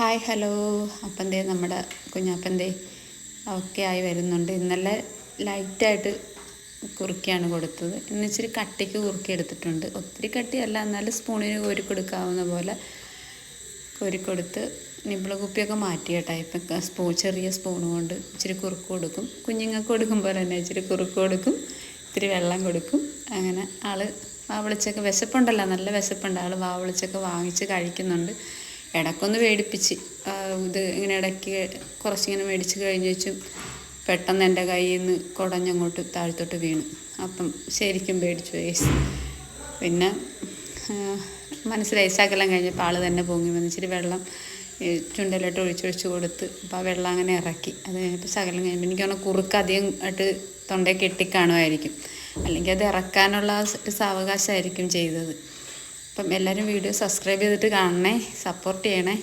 Hi hello. അപ്പം ദേ നമ്മുടെ കുഞ്ഞാപ്പൻ ദേ ഒക്കെ ആയി വരുന്നുണ്ട്. ഇന്നലെ ലൈറ്റായിട്ട് കുറുക്കിയാണ് കൊടുത്തത്. ഇന്ന് ഇച്ചിരി കട്ടിക്ക് കുറുക്കി എടുത്തിട്ടുണ്ട്. ഒത്തിരി കട്ടിയല്ല എന്നാലും സ്പൂണിന് കോരി കൊടുക്കാവുന്ന പോലെ കോരി കൊടുത്ത് നിബിള കുപ്പിയൊക്കെ മാറ്റി കേട്ടോ. ഇപ്പം സ്പൂ ചെറിയ സ്പൂൺ കൊണ്ട് ഇച്ചിരി കുറുക്ക് കൊടുക്കും. കുഞ്ഞുങ്ങൾക്ക് കൊടുക്കുമ്പോൾ തന്നെ ഇച്ചിരി കുറുക്ക് കൊടുക്കും. ഇത്തിരി വെള്ളം കൊടുക്കും. അങ്ങനെ ആൾ വാവളിച്ചൊക്കെ വിശപ്പുണ്ടല്ലോ. നല്ല വിശപ്പുണ്ട്. ആൾ വാവളിച്ചൊക്കെ വാങ്ങിച്ച് കഴിക്കുന്നുണ്ട്. ഇടയ്ക്കൊന്ന് പേടിപ്പിച്ച് ഇത് ഇങ്ങനെ ഇടയ്ക്ക് കുറച്ചിങ്ങനെ മേടിച്ച് കഴിഞ്ഞ് വെച്ചും പെട്ടെന്ന് എന്റെ കയ്യിൽ നിന്ന് കുടഞ്ഞങ്ങോട്ട് താഴ്ത്തോട്ട് വീണു. അപ്പം ശരിക്കും പേടിച്ചു പോയി. പിന്നെ മനസ്സിൽ ശകലം കഴിഞ്ഞപ്പോൾ ആൾ തന്നെ പൊങ്ങി വന്ന് ഇച്ചിരി വെള്ളം ചുണ്ടലോട്ട് ഒഴിച്ചൊഴിച്ച് കൊടുത്ത് അപ്പം ആ വെള്ളം അങ്ങനെ ഇറക്കി. അത് കഴിഞ്ഞപ്പോൾ ശകലം കഴിയുമ്പോൾ എനിക്ക് തോന്നുന്നു കുറുക്ക് അധികം ആയിട്ട് തൊണ്ടയിൽ കെട്ടിക്കാണുമായിരിക്കും. അല്ലെങ്കിൽ അത് ഇറക്കാനുള്ള സാവകാശമായിരിക്കും ചെയ്തത്. അപ്പം എല്ലാവരും വീഡിയോ സബ്സ്ക്രൈബ് ചെയ്തിട്ട് കാണണേ സപ്പോർട്ട് ചെയ്യണേ.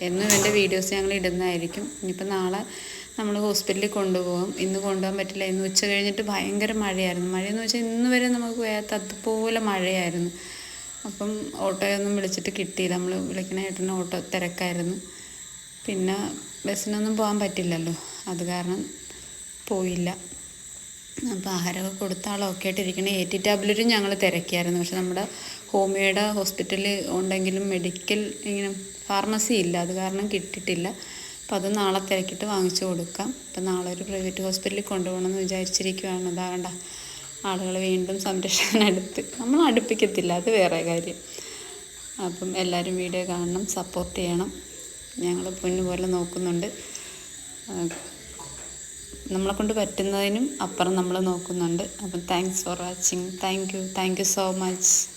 എന്നും എന്റെ വീഡിയോസ് ഞങ്ങൾ ഇടുന്നതായിരിക്കും. ഇനിയിപ്പോൾ നാളെ നമ്മൾ ഹോസ്പിറ്റലിൽ കൊണ്ടുപോകും. ഇന്ന് കൊണ്ടുപോകാൻ പറ്റില്ല. ഇന്ന് ഉച്ച കഴിഞ്ഞിട്ട് ഭയങ്കര മഴയായിരുന്നു. മഴയെന്ന് വെച്ചാൽ ഇന്ന് വരെ നമുക്ക് പോയാത്ത അതുപോലെ മഴയായിരുന്നു. അപ്പം ഓട്ടോയൊന്നും വിളിച്ചിട്ട് കിട്ടിയില്ല. നമ്മൾ വിളിക്കണ ഏട്ടന് ഓട്ടോ തിരക്കായിരുന്നു. പിന്നെ ബസ്സിനൊന്നും പോകാൻ പറ്റില്ലല്ലോ. അത് കാരണം പോയില്ല. അപ്പോൾ ആഹാരമൊക്കെ കൊടുത്ത ആളൊക്കെ ആയിട്ടിരിക്കണേ. എ ടി ടാബ്ലറ്റും ഞങ്ങൾ തിരക്കിയായിരുന്നു. പക്ഷെ നമ്മുടെ ഹോമിയോയുടെ ഹോസ്പിറ്റലിൽ ഉണ്ടെങ്കിലും മെഡിക്കൽ ഇങ്ങനെ ഫാർമസി ഇല്ല. അത് കാരണം കിട്ടിയിട്ടില്ല. അപ്പോൾ അത് നാളെ തിരക്കിയിട്ട് വാങ്ങിച്ചു കൊടുക്കാം. അപ്പം നാളെ ഒരു പ്രൈവറ്റ് ഹോസ്പിറ്റലിൽ കൊണ്ടുപോകണമെന്ന് വിചാരിച്ചിരിക്കുകയാണ് അതാകണ്ട ആളുകൾ വീണ്ടും സംരക്ഷണടുത്ത് നമ്മൾ അടുപ്പിക്കത്തില്ല. അത് വേറെ കാര്യം. അപ്പം എല്ലാവരും വീഡിയോ കാണണം സപ്പോർട്ട് ചെയ്യണം. ഞങ്ങൾ പൊന്നു പോലെ നോക്കുന്നുണ്ട് നമ്മളെ കൊണ്ട് പറ്റുന്നതിനും അപ്പുറം നമ്മൾ നോക്കുന്നുണ്ട്. അപ്പം thanks for watching thank you thank you so much